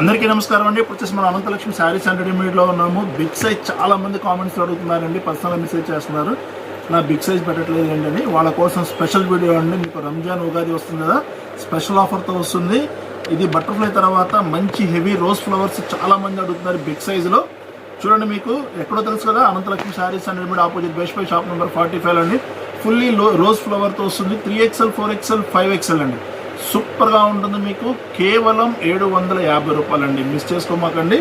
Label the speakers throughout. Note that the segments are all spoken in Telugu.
Speaker 1: అందరికీ నమస్కారం అండి. ఇప్పుడు వచ్చేసి అనంతలక్ష్మి శారీస్ అండ్ రెడీమేడ్లో ఉన్నాము. బిగ్ సైజ్ చాలా మంది కామెంట్స్ అడుగుతున్నారండి. పర్సనల్ మెసేజ్ చేస్తున్నారు. నా బిగ్ సైజ్ పెట్టట్లేదు ఏంటని. వాళ్ళ కోసం స్పెషల్ వీడియో అండి. మీకు రంజాన్ ఉగాది వస్తుంది కదా స్పెషల్ ఆఫర్తో వస్తుంది. ఇది బటర్ఫ్లై తర్వాత మంచి హెవీ రోజ్ ఫ్లవర్స్ చాలా మంది అడుగుతున్నారు బిగ్ సైజ్లో. చూడండి మీకు ఎక్కడో తెలుసు కదా Anantalakshmi sarees and readymade opposite best buy shop number forty five అండి. ఫుల్లీ రోజ్ ఫ్లవర్తో వస్తుంది. Three XL four XL five XL అండి. సూపర్గా ఉంటుంది మీకు. కేవలం ఏడు వందల యాభై రూపాయలు అండి మిస్ చేసుకోమాకండి.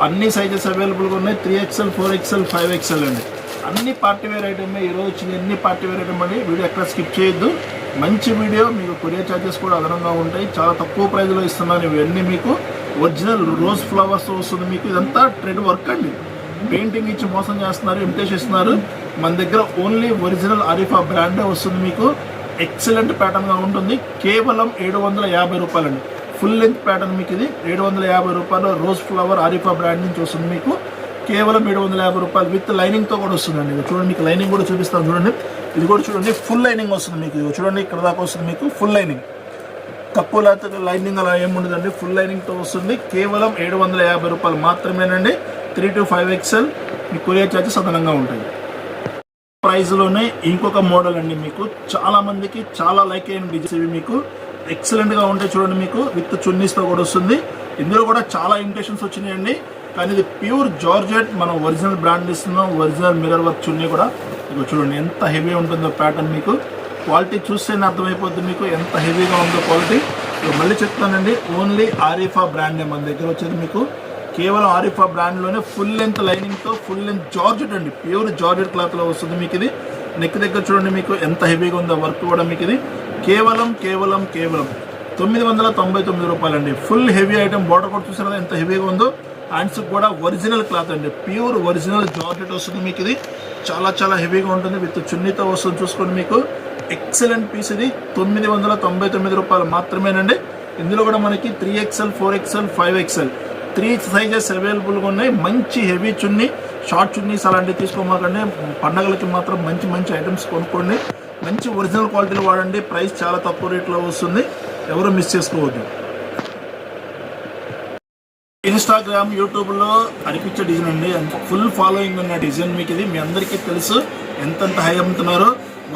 Speaker 1: అన్ని సైజెస్ అవైలబుల్గా ఉన్నాయి. Three XL four XL five XL అండి. అన్ని పార్టీ వేర్ ఐటమ్ ఈరోజు వచ్చింది అన్ని పార్టీ వేర్ ఐటమ్ అండి. వీడియో ఎక్కడ స్కిప్ చేయొద్దు. మంచి వీడియో మీకు కొరియర్ ఛార్జెస్ కూడా అదనంగా ఉంటాయి. చాలా తక్కువ ప్రైజ్లో ఇస్తున్నాను ఇవన్నీ మీకు. ఒరిజినల్ రోజ్ ఫ్లవర్స్ వస్తుంది మీకు. ఇదంతా ట్రెడ్ వర్క్ అండి. పెయింటింగ్ ఇచ్చి మోసం చేస్తున్నారు ఇమిటేషన్ ఇస్తున్నారు. మన దగ్గర ఓన్లీ ఒరిజినల్ అరిఫా బ్రాండే వస్తుంది మీకు. ఎక్సలెంట్ ప్యాటర్న్గా ఉంటుంది. కేవలం ఏడు వందల యాభై రూపాయలండి. ఫుల్ లెంత్ ప్యాటర్న్ మీకు ఇది. ఏడు వందల యాభై రూపాయలు రోజ్ ఫ్లవర్ ఆరిఫా బ్రాండ్ నుంచి వస్తుంది మీకు. కేవలం ఏడు వందల యాభై రూపాయలు విత్ లైనింగ్తో కూడా వస్తుందండి. ఇది చూడండి మీకు లైనింగ్ కూడా చూపిస్తాను చూడండి. ఇది కూడా చూడండి ఫుల్ లైనింగ్ వస్తుంది మీకు. ఇది చూడండి ఇక్కడ దాకా వస్తుంది మీకు ఫుల్ లైనింగ్. తక్కువ లేకపోతే లైనింగ్ అలా ఏముండదండి ఫుల్ లైనింగ్తో వస్తుంది. కేవలం ఏడు వందల యాభై రూపాయలు మాత్రమేనండి. త్రీ టు ఫైవ్ ఎక్స్ఎల్ మీ కొరియర్ ఛార్జెస్ అదనంగా ఉంటాయి. ప్రైస్లోనే ఇంకొక మోడల్ అండి మీకు. చాలా మందికి చాలా లైక్ అయిన డిజైన్స్ ఇవి మీకు. ఎక్సలెంట్గా ఉంటాయి చూడండి మీకు. విత్ చున్నీస్తో కూడా వస్తుంది. ఇందులో కూడా చాలా ఇమిటేషన్స్ వచ్చినాయండి. కానీ ఇది ప్యూర్ జార్జెట్ మనం ఒరిజినల్ బ్రాండ్ ఇస్తున్నాం. ఒరిజినల్ మిరర్ వర్క్ చున్నీ కూడా. ఇక చూడండి ఎంత హెవీ ఉంటుందో ప్యాటర్న్ మీకు. క్వాలిటీ చూస్తేనే అర్థమైపోతుంది మీకు ఎంత హెవీగా ఉందో క్వాలిటీ మళ్ళీ చెప్తానండి. ఓన్లీ ఆరిఫా బ్రాండే మన దగ్గర వచ్చేది మీకు. కేవలం ఆరిఫా బ్రాండ్లోనే ఫుల్ లెంత్ లైనింగ్తో ఫుల్ లెంత్ జార్జెట్ అండి. ప్యూర్ జార్జెట్ క్లాత్లో వస్తుంది మీకు ఇది. నెక్ దగ్గర చూడండి మీకు ఎంత హెవీగా ఉందో వర్క్ కూడా మీకు ఇది. కేవలం కేవలం కేవలం తొమ్మిది వందల తొంభై తొమ్మిది రూపాయలండి. ఫుల్ హెవీ ఐటమ్ బార్డర్ కూడా చూసారా ఎంత హెవీగా ఉందో. హ్యాండ్స్ కూడా ఒరిజినల్ క్లాత్ అండి. ప్యూర్ ఒరిజినల్ జార్జెట్ వస్తుంది మీకు ఇది. చాలా చాలా హెవీగా ఉంటుంది. విత్ చున్నీతో వస్తుంది చూసుకోండి మీకు. ఎక్సలెంట్ పీస్ ఇది. తొమ్మిది వందల తొంభై తొమ్మిది రూపాయలు మాత్రమేనండి. ఇందులో కూడా మనకి three XL four XL five XL three sizes అవైలబుల్గా ఉన్నాయి. మంచి హెవీ చున్నీ షార్ట్ చున్నీస్ అలాంటివి తీసుకోమాకండి. పండగలకి మాత్రం మంచి మంచి ఐటమ్స్ కొనుక్కోండి. మంచి ఒరిజినల్ క్వాలిటీలు వాడండి. ప్రైస్ చాలా తక్కువ రేట్లో వస్తుంది. ఎవరు మిస్ చేసుకోవద్దు. ఇన్స్టాగ్రామ్ యూట్యూబ్లో అనిపించే డిజైన్ అండి. ఫుల్ ఫాలోయింగ్ ఉన్న డిజైన్ మీకు ఇది. మీ అందరికీ తెలుసు ఎంతెంత హై అమ్ముతున్నారో.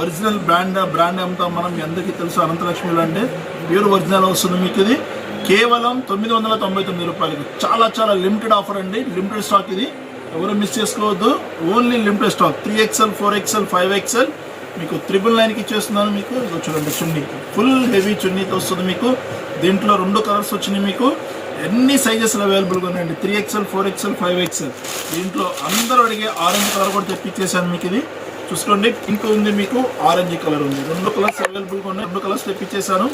Speaker 1: ఒరిజినల్ బ్రాండ్ బ్రాండ్ అమ్ముతాం మనం. మీ అందరికీ తెలుసు అనంతలక్ష్మిలో అంటే ప్యూర్ ఒరిజినల్ వస్తుంది మీకు ఇది. కేవలం తొమ్మిది వందల తొంభై తొమ్మిది రూపాయలకి. చాలా చాలా లిమిటెడ్ ఆఫర్ అండి. లిమిటెడ్ స్టాక్ ఇది. ఎవరు మిస్ చేసుకోవద్దు. Only limited stock three XL four XL five XL మీకు త్రిబుల్ నైన్కి ఇచ్చేస్తున్నాను మీకు. చూడండి చున్నీ. ఫుల్ హెవీ చున్నీతో వస్తుంది మీకు. దీంట్లో రెండు కలర్స్ వచ్చినాయి మీకు. ఎన్ని సైజెస్ అవైలబుల్గా ఉన్నాయండి? Three XL four XL five XL దీంట్లో అందరూ అడిగే ఆరెంజ్ కలర్ కూడా తెప్పించేసాను మీకు ఇది. చూసుకోండి పింక్ ఉంది మీకు ఆరెంజ్ కలర్ ఉంది. రెండు కలర్స్ అవైలబుల్గా ఉన్నాయి. రెండు కలర్స్ తెప్పించేసాను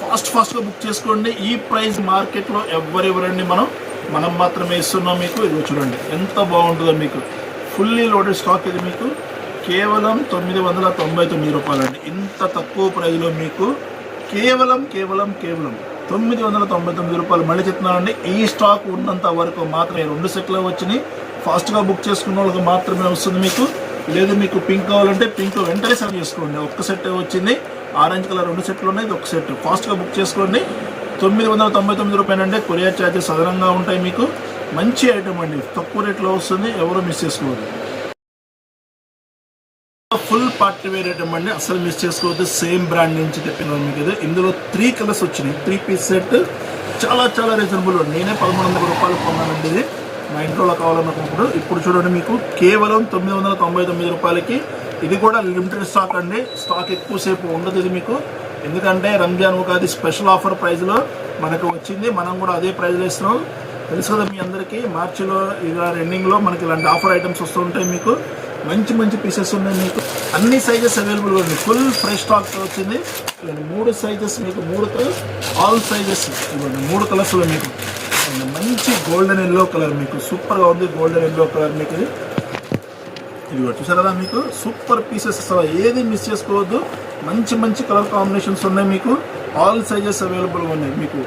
Speaker 1: ఫాస్ట్ ఫాస్ట్గా బుక్ చేసుకోండి. ఈ ప్రైస్ మార్కెట్లో ఎవరెవరండి మనం? మనం మాత్రమే ఇస్తున్నాం మీకు. ఇది చూడండి. ఎంత బాగుంటుందో మీకు. ఫుల్లీ లోడెడ్ స్టాక్ ఇది మీకు. కేవలం తొమ్మిది వందల తొంభై తొమ్మిది రూపాయలండి. ఇంత తక్కువ ప్రైస్లో మీకు కేవలం కేవలం కేవలం తొమ్మిది వందల తొంభై తొమ్మిది రూపాయలు మళ్ళీ చెప్తున్నానండి. ఈ స్టాక్ ఉన్నంత వరకు మాత్రమే రెండు సెట్లు వచ్చినాయి. ఫాస్ట్గా బుక్ చేసుకున్న వాళ్ళకి మాత్రమే వస్తుంది మీకు. లేదు మీకు పింక్ కావాలంటే పింక్ వెంటనే సెలెక్ట్ చేసుకోండి. ఒక్క సెట్ వచ్చింది. ఆరెంజ్ కలర్ రెండు సెట్లు ఉన్నాయి ఇది ఒక సెట్. ఫాస్ట్గా బుక్ చేసుకోండి. తొమ్మిది వందల తొంభై తొమ్మిది రూపాయలు అంటే కొరియర్ ఛార్జెస్ అదనంగా ఉంటాయి మీకు. మంచి ఐటమ్ అండి. తక్కువ రేట్లో వస్తుంది ఎవరు మిస్ చేసుకోవద్దు. ఫుల్ పార్టీ వేర్ ఐటమ్ అండి. అసలు మిస్ చేసుకోవద్దు. సేమ్ బ్రాండ్ నుంచి తెప్పినాను మీకు ఇది. ఇందులో త్రీ కలర్స్ వచ్చినాయి. త్రీ పీస్ సెట్ చాలా చాలా రీజనబుల్ నేనే పదమూడు వందల రూపాయలు కొన్నానండి ఇది. మా ఇంట్లో కావాలనుకున్నప్పుడు ఇప్పుడు చూడండి మీకు కేవలం తొమ్మిది వందల తొంభై తొమ్మిది రూపాయలకి. ఇది కూడా లిమిటెడ్ స్టాక్ అండి. స్టాక్ ఎక్కువసేపు ఉండదు ఇది మీకు. ఎందుకంటే రంజాన్ ఉగాది స్పెషల్ ఆఫర్ ప్రైస్లో మనకు వచ్చింది. మనం కూడా అదే ప్రైస్లో ఇస్తున్నాం. తెలుసు కదా మీ అందరికీ మార్చిలో ఇలా ఎండింగ్లో మనకి ఇలాంటి ఆఫర్ ఐటమ్స్ వస్తూ ఉంటాయి మీకు. మంచి మంచి పీసెస్ ఉన్నాయి మీకు. అన్ని సైజెస్ అవైలబుల్గా ఉన్నాయి. ఫుల్ ఫ్రెష్ స్టాక్ వచ్చింది. మూడు సైజెస్ మీకు మూడు ఆల్ సైజెస్ ఇవ్వండి. మూడు కలర్స్లో మీకు. మంచి గోల్డెన్ ఎల్లో కలర్ మీకు సూపర్గా ఉంది గోల్డెన్ ఎల్లో కలర్ మీకు ఇది. ఇది చూసారా మీకు? సూపర్ పీసెస్ అసలు ఏది మిస్ చేసుకోవద్దు. మంచి మంచి కలర్ కాంబినేషన్స్ ఉన్నాయి మీకు. ఆల్ సైజెస్ అవైలబుల్గా ఉన్నాయి మీకు.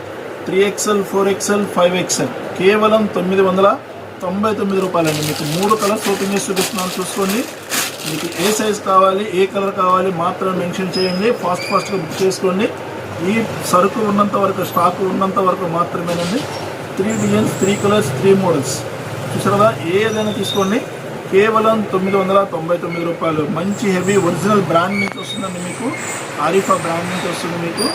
Speaker 1: Three XL four XL five XL. కేవలం తొమ్మిది వందల తొంభై తొమ్మిది రూపాయలండి. మీకు మూడు కలర్స్ ఓపెన్ చేసి చూపిస్తున్నాను చూసుకోండి. మీకు ఏ సైజ్ కావాలి ఏ కలర్ కావాలి మాత్రం మెన్షన్ చేయండి. ఫాస్ట్ ఫాస్ట్గా బుక్ చేసుకోండి. ఈ సరుకు ఉన్నంత వరకు స్టాక్ ఉన్నంత వరకు మాత్రమేనండి. Three designs three colours three models. చూసారా కదా ఏదైనా తీసుకోండి. కేవలం తొమ్మిది వందల తొంభై తొమ్మిది రూపాయలు. మంచి హెవీ ఒరిజినల్ బ్రాండ్ నుంచి వస్తుందండి మీకు. ఆరిఫా బ్రాండ్ నుంచి వస్తుంది మీకు.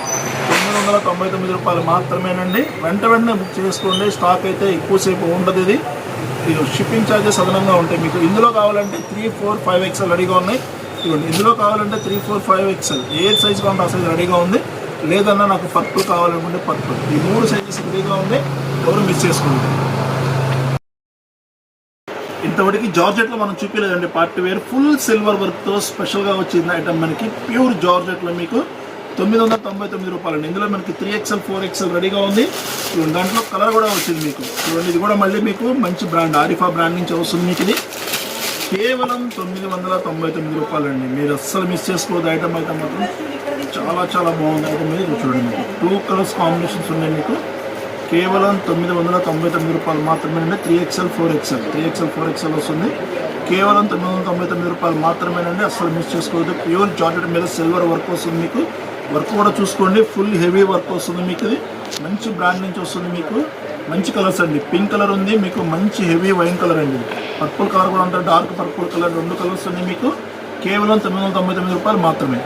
Speaker 1: తొమ్మిది వందల తొంభై తొమ్మిది రూపాయలు మాత్రమేనండి. వెంట వెంటనే బుక్ చేసుకోండి. స్టాక్ అయితే ఎక్కువసేపు ఉండదు ఇది. ఇది షిప్పింగ్ ఛార్జెస్ అదనంగా ఉంటాయి మీకు. ఇందులో కావాలంటే త్రీ ఫోర్ ఫైవ్ ఎక్స్ఎల్ రెడీగా ఉన్నాయి. ఇదిగోండి. ఇందులో కావాలంటే త్రీ ఫోర్ ఫైవ్ ఎక్స్ఎల్. ఏ సైజ్ కావాలంటే ఆ సైజ్ రెడీగా ఉంది? లేదన్నా నాకు పర్పుల్ కావాలనుకుంటే పర్పుల్ ఈ మూడు సైజెస్ ఫ్రీగా ఉంది ఎవరు మిస్ చేసుకుంటారు ఇంతవరకు జార్జెట్లో మనం చూపించలేదండి పార్టీ వేర్. ఫుల్ సిల్వర్ వర్క్తో స్పెషల్గా వచ్చింది ఐటమ్ మనకి ప్యూర్ జార్జెట్లో మీకు తొమ్మిది వందల తొంభై తొమ్మిది రూపాయలు ఇందులో మనకి త్రీ ఎక్స్ఎల్ ఫోర్ ఎక్స్ఎల్ రెడీగా ఉంది. చూడండి దాంట్లో కలర్ కూడా వచ్చింది మీకు. చూడండి ఇది కూడా మళ్ళీ మీకు మంచి బ్రాండ్ ఆరిఫా బ్రాండ్ నుంచి వస్తుంది మీకు ఇది. కేవలం తొమ్మిది వందల తొంభై తొమ్మిది రూపాయలండి. మీరు అస్సలు మిస్ చేసుకోవద్దు ఐటమ్ అయితే మాత్రం. చాలా చాలా బాగుంది. అయితే మీరు చూడండి టూ కలర్స్ కాంబినేషన్స్ ఉన్నాయి మీకు. కేవలం తొమ్మిది వందల తొంభై తొమ్మిది రూపాయలు మాత్రమేనండి three XL four XL three XL four XL వస్తుంది. కేవలం తొమ్మిది వందల తొంభై తొమ్మిది రూపాయలు మాత్రమేనండి అసలు మిస్ చేసుకోవద్దు. ప్యూర్ జాకెట్ మీద సిల్వర్ వర్క్ వస్తుంది మీకు. వర్క్ కూడా చూసుకోండి. ఫుల్ హెవీ వర్క్ వస్తుంది మీకు ఇది. మంచి బ్రాండ్ నుంచి వస్తుంది మీకు. మంచి కలర్స్ అండి. పింక్ కలర్ ఉంది. మీకు మంచి హెవీ వైన్ కలర్ అండి. పర్పుల్ కలర్ కూడా ఉంటుంది. డార్క్ పర్పుల్ కలర్ రెండు కలర్స్ ఉన్నాయి మీకు. కేవలం తొమ్మిది వందల తొంభై తొమ్మిది రూపాయలు మాత్రమే.